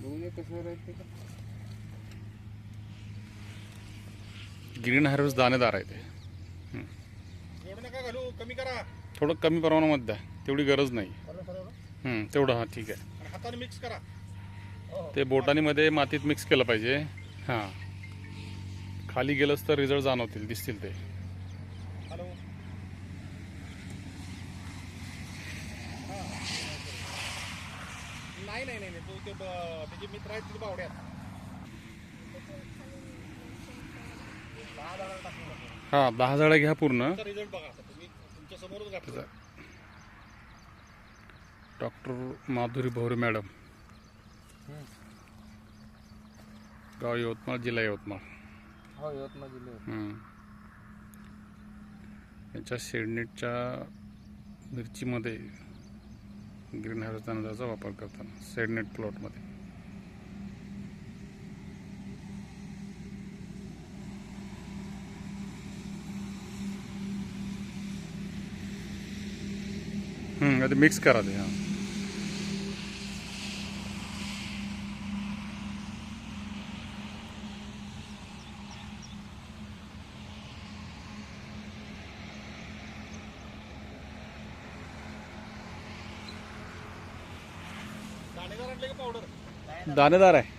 बघूया कसं राहते का ग्रीन हार्वेस्ट दाणेदार आहे ते थोडं कमी प्रमाणामध्ये द्या. तेवढी गरज नाही? हं, तेवढं हां ठीक आहे. आणि हाताने मिक्स करा. ते बोटानीमध्ये मातीत मिक्स केलं पाहिजे. हां. खाली गेलंच तर रिझल्ट जाणवतील दिसतील ते. नाही नाही नाही. तो ते ब- त्याचे मित्र आहेत तिथे बावड्यात दहा झाडं टाकून टाकू. हां दहा झाडं घ्या पूर्ण. रिझल्ट बघा आता तुम्ही. तुमच्या समोरच घातलं. Doctor Madhuri Bhore madam. गाव यवतमाळ जिल्हा यवतमाळ. हो यवतमाळ जिल्ह्यात हं. याच्या शेडनेटच्या मिरचीमध्ये ग्रीन हाऊस तांदळाचा वापर करताना सेडनेट प्लॉटमध्ये. हं, मिक्स करा ते हां. दाणेदार आहे